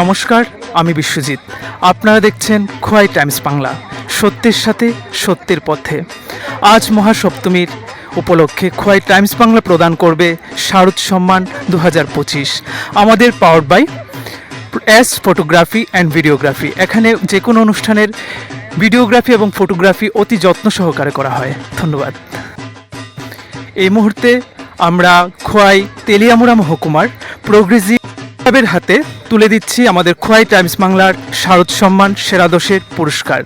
নমস্কার, আমি বিশ্বজিৎ। আপনারা দেখছেন খোয়াই টাইমস বাংলা, সত্যের সাথে সত্যের পথে। আজ মহাসপ্তমীর উপলক্ষে খোয়াই টাইমস বাংলা প্রদান করবে শারদ সম্মান দু হাজার পঁচিশ। আমাদের power by S photography and videography এখানে যে কোনো অনুষ্ঠানের ভিডিওগ্রাফি এবং ফটোগ্রাফি অতি যত্ন সহকারে করা হয়। ধন্যবাদ। এই মুহূর্তে আমরা খোয়াই তেলিয়ামুড়া মহকুমার প্রোগ্রেসিভ ক্লাবের হাতে তুলে দিচ্ছি আমাদের খোয়াই টাইমস বাংলার শারদ সম্মান সেরাদশের পুরস্কার।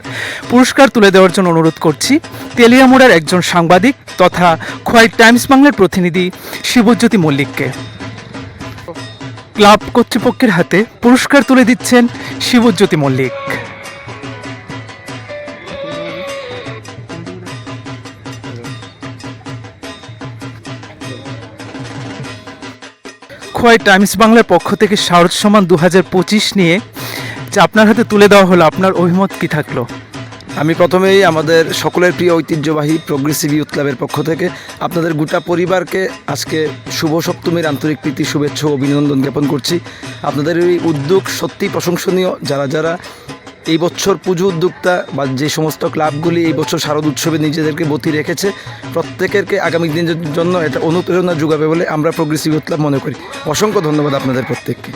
পুরস্কার তুলে দেওয়ার জন্য অনুরোধ করছি, তেলিয়ামুড়ার একজন সাংবাদিক তথা খোয়াই টাইমস বাংলার প্রতিনিধি শিবজ্যোতি মল্লিককে। ক্লাব কর্তৃপক্ষের হাতে পুরস্কার তুলে দিচ্ছেন শিবজ্যোতি মল্লিক। খোয়াই টাইমস বাংলার পক্ষ থেকে শারদ সমান দু হাজার পঁচিশ নিয়ে যে আপনার হাতে তুলে দেওয়া হলো, আপনার অভিমত কি থাকল? আমি প্রথমেই আমাদের সকলের প্রিয় ঐতিহ্যবাহী প্রোগ্রেসিভ ইউথ ক্লাবের পক্ষ থেকে আপনাদের গোটা পরিবারকে আজকে শুভ সপ্তমীর আন্তরিক প্রীতি, শুভেচ্ছা অভিনন্দন জ্ঞাপন করছি। আপনাদের এই উদ্যোগ সত্যি প্রশংসনীয়। যারা যারা এই বছর পুজো উদ্যোক্তা বা যে সমস্ত ক্লাবগুলি এই বছর শারদ উৎসবে নিজেদেরকে বতি রেখেছে, প্রত্যেকেরকে আগামী দিনের জন্য এটা অনুপ্রেরণা যোগাবে বলে আমরা প্রোগ্রেসিভ উৎলাভ মনে করি। অসংখ্য ধন্যবাদ আপনাদের প্রত্যেককে।